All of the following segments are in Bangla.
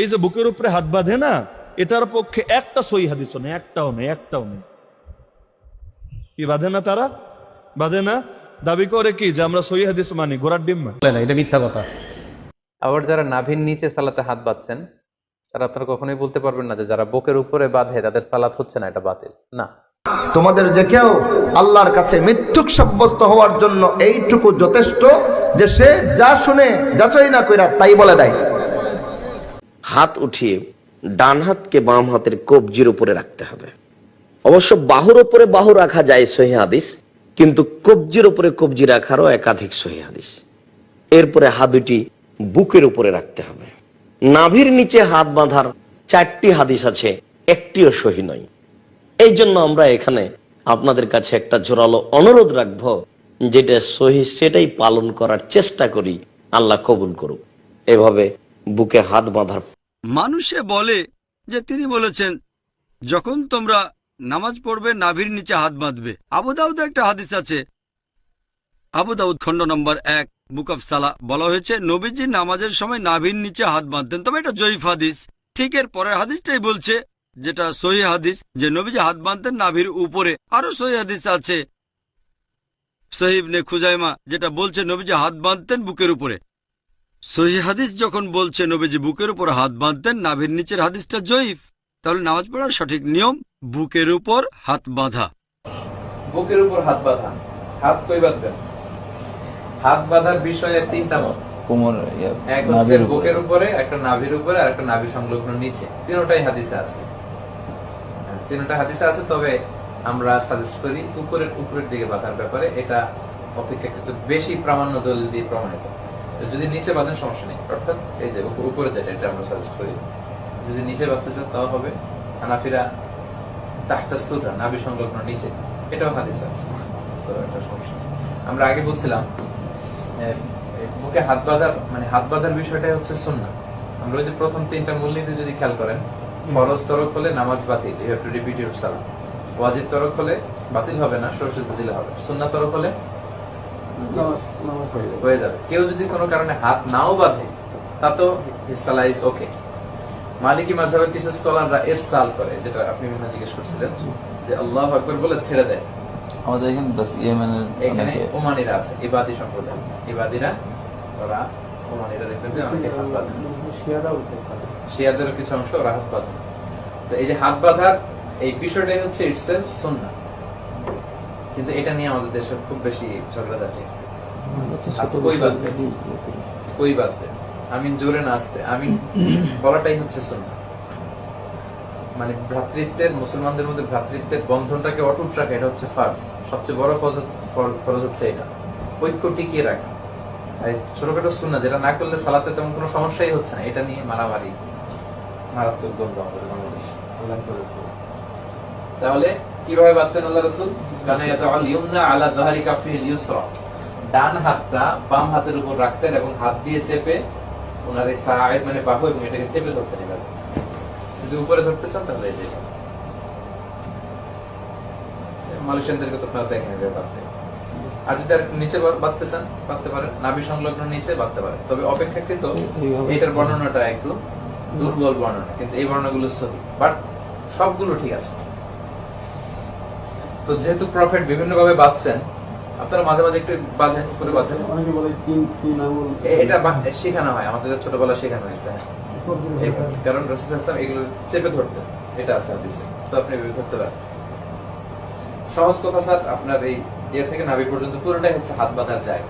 এই যে বুকের উপরে হাত বাঁধে না এটার পক্ষে একটা সই হাদিস নেই একটাও নেই একটাও নেই। কি বাঁধে না তারা? বাঁধে না? দাবি করে কি যে আমরা সই হাদিস মানি ঘোড়ার ডিম না এটা মিথ্যা কথা। আবার যারা নাভির নিচে সালাতে হাত বাঁধছেন তারা আপনারা কখনোই বলতে পারবেন না যে যারা বুকের উপরে বাঁধে তাদের সালাত হচ্ছে না এটা বাতিল। না। তোমাদের যে কেউ আল্লাহর কাছে মৃত্যুক সাব্যস্ত হওয়ার জন্য এইটুকু যথেষ্ট যে সে যা শুনে যাচাই না কইরা তাই বলে দেয়। হাত উঠিয়ে ডান হাতকে বাম হাতের কবজির উপরে রাখতে হবে। অবশ্য বাহুর উপরে বাহু রাখা যায় সহি হাদিস, কিন্তু কবজির উপরে কবজি রাখারও একাধিক সহি হাদিস। এরপরে হাত দুটি বুকের উপরে রাখতে হবে। নাভির নিচে হাত বাঁধার চারটি হাদিস আছে, একটিও সহি নয়। এই জন্য আমরা এখানে আপনাদের কাছে একটা জোরালো অনুরোধ রাখব, যেটা সহি সেটাই পালন করার চেষ্টা করি, আল্লাহ কবুল করুক। এভাবে বুকে হাত বাঁধার মানুষে বলে যে তিনি বলেছেন, যখন তোমরা নামাজ পড়বে, নাভির নিচে হাত বাঁধবে। আবু দাউদে একটা হাদিস আছে। আবু দাউদ খণ্ড নম্বর এক, বুক অফ সালা বলা হয়েছে, নবীজি নামাজের সময় নাভির নিচে হাত বাঁধতেন। তবে এটা জয়ীফ হাদিস। ঠিক এর পরের হাদিসটাই বলছে, যেটা সহি হাদিস, যে নবীজি হাত বাঁধতেন নাভির উপরে। আরও সহি হাদিস আছে সহিব নে খুজাইমা, যেটা বলছে, নবীজি হাত বাঁধতেন বুকের উপরে। সহি হাদিস যখন বলছে নবীজি বুকের উপর হাত বাঁধতেন নাভির নিচের হাদিসটা জয়ীফ। তাহলে নামাজ পড়ার সঠিক নিয়ম বুকের উপর হাত বাঁধা। বুকের উপর হাত বাঁধা। হাত কই বাঁধবেন? হাত বাঁধার বিষয়ে তিনটা মত। কোমর এক হচ্ছে বুকের উপরে একটা নাভির উপরে আর একটা নাভি সংলগ্ন নিচে। তিনটাই হাদিসে আছে। হ্যাঁ, তিনটা হাদিসে আছে তবে আমরা সাজেস্ট করি উপরের উপরের দিকে বাঁধার ব্যাপারে। এটা অপেক্ষাকৃত বেশি প্রামাণ্য দলিল দিয়ে প্রমাণিত। যদি নিচে বাঁধেন সমস্যা নেই। অর্থাৎ এই যে উপরে যেটা এটা আমরা সাজেস্ট করি। যদি নিচে বাঁধতে চান তাও হবে। হানাফিরা তাহতা সুদা নাভি সংলগ্ন নিচে। এটাও হাদিস আছে। তো এটা সমস্যা আমরা আগে বলছিলাম বুকে হাত বাঁধার মানে হাত বাঁধার বিষয়টাই হচ্ছে সুন্নাহ। আমরা ওই যে প্রথম তিনটা মূলনীতি যদি খেয়াল করেন ফরজ তরক হলে নামাজ বাতিল। You have to repeat your সালাম ওয়াজিব তরক হলে বাতিল হবে না সরষে দিলে হবে। সুন্নাহ তরক হলে হয়ে যাবে। কেউ যদি কোনো কারণে হাত নাও বাঁধে তা তো সালা ইজ ওকে। মালিকি মাঝহের কিছু স্কলাররা এর সাল করে যেটা আপনি মনে জিজ্ঞেস করছিলেন যে আল্লাহ আকবর বলে ছেড়ে দেয়। আমাদের এখানে এখানে ওমানিরা আছে ইবাদি সম্প্রদায়। ইবাদিরা ওরা ওমানিরা দেখবেন যে অনেকে হাত বাঁধে। শিয়াদেরও কিছু অংশ ওরা হাত বাঁধে। তো এই যে হাত বাঁধার এই বিষয়টাই হচ্ছে ইটসেলফ সুন্নাহ। কিন্তু এটা নিয়ে আমাদের দেশে খুব বেশি ঝগড়াঝাটি হাত কই বাঁধবে কই বাঁধবে আমিন জোরে না আসতে আমিন বলাটাই হচ্ছে সুন্নাহ মানে ভ্রাতৃত্বের মুসলমানদের মধ্যে ভ্রাতৃত্বের বন্ধনটাকে অটুট রাখা এটা হচ্ছে ফার্স সবচেয়ে বড় ফরজ ফরজ হচ্ছে এটা। ঐক্য টিকিয়ে রাখা। আর ছোটখাটো শুননা যেটা না করলে সালাতে তেমন কোনো সমস্যাই হচ্ছে না। এটা নিয়ে মারামারি মারাত্মক দ্বন্দ্ব আমাদের বাংলাদেশ। আল্লাহ। তাহলে কীভাবে বাঁধতেন আল্লাহ রসুল? কানে ইয়াদাউল ইউমনা আলা যাহরি কাফিহিল ইউসরা। ডান হাতটা বাম হাতের উপর রাখতেন এবং হাত দিয়ে চেপে ওনার এই সাআদ মানে বাহু এবং এটাকে চেপে ধরতেন এভাবে যদি উপরে ধরতে চান তাহলে এই যে মালয়েশিয়ানদেরকে তো আপনারা দেখেন এভাবে বাঁধতে। আর যদি আর নিচে বা- বাঁধতে চান বাঁধতে পারেন। নাভি সংলগ্ন নিচে বাঁধতে পারেন। তবে অপেক্ষাকৃত এটার বর্ণনাটা একটু দুর্বল বর্ণনা কিন্তু এই বর্ণনাগুলো সহি বাট সবগুলো ঠিক আছে। তো যেহেতু প্রফিট বিভিন্ন ভাবে বাঁধছেন আপনারা মাঝে মাঝে একটু বাঁধেন করে বাঁধেন। এ- এটা বা- শেখানো হয় আমাদের ছোটবেলা শেখানো হয়েছে হ্যাঁ। কারণ রসুল ইসলাম এগুলো চেপে ধরতেন এটা আছে হাদিসে। তো আপনি ভেবে ধরতে পারেন। সহজ কথা স্যার আপনার এই ইয়ে থেকে নাভি পর্যন্ত পুরোটাই হচ্ছে হাত বাঁধার জায়গা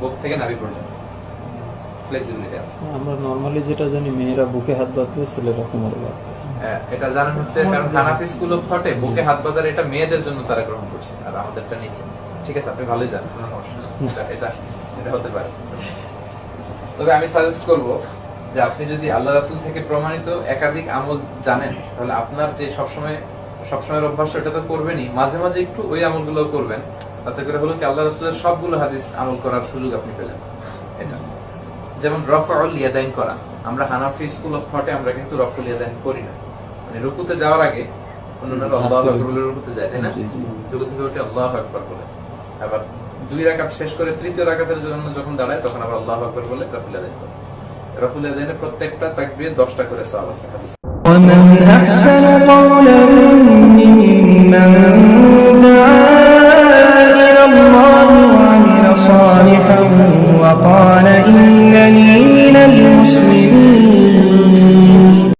বুক থেকে নাভি পর্যন্ত। ফ্লেক্সিবিলিটি আছে আমরা নর্মালি যেটা জানি মেয়েরা বুকে হাত বাঁধবে ছেলেরা কোমরে বাঁধবে হ্যাঁ, এটা জানেন হচ্ছে কারণ হানাফি স্কুল অফ থটে বুকে হাত বাঁধার এটা মেয়েদের জন্য তারা গ্রহণ করছে আর আমাদেরটা নিচে। ঠিক আছে আপনি ভালোই জানেন। কোনো সমস্যা এটা- এটা হতে পারে। তবে আমি সাজেস্ট করব যে আপনি যদি আল্লাহ রাসুল থেকে প্রমাণিত একাধিক আমল জানেন তাহলে আপনার যে সবসময় সবসময়ের অভ্যাস এটা তো করবেনই। মাঝে মাঝে একটু ওই আমলগুলো করবেন। তাতে করে হলো কি আল্লাহ রাসুলের সবগুলো হাদিস আমল করার সুযোগ আপনি পেলেন। এটা। যেমন রফাউল ইয়াদাইন করা আমরা হানাফি স্কুল অফ থটে আমরা কিন্তু রফুল ইয়াদাইন করি না মানে রুকুতে যাওয়ার আগে অন্যান্য আল্লাহ আকবর বলে রুকুতে যায় তাই না জি, জি। রুকু থেকে উঠে আল্লাহ আকবর বলে আবার দুই রাকাত শেষ করে তৃতীয় রাকাতের জন্য যখন দাঁড়ায় তখন আবার আল্লাহ আকবর বলে রফুল ইয়াদাইন করে রফুল ইয়াদাইনের প্রত্যেকটা তাকবীর দশটা করে সওয়াব আছে হাদিস ومن أحسن قولا ممن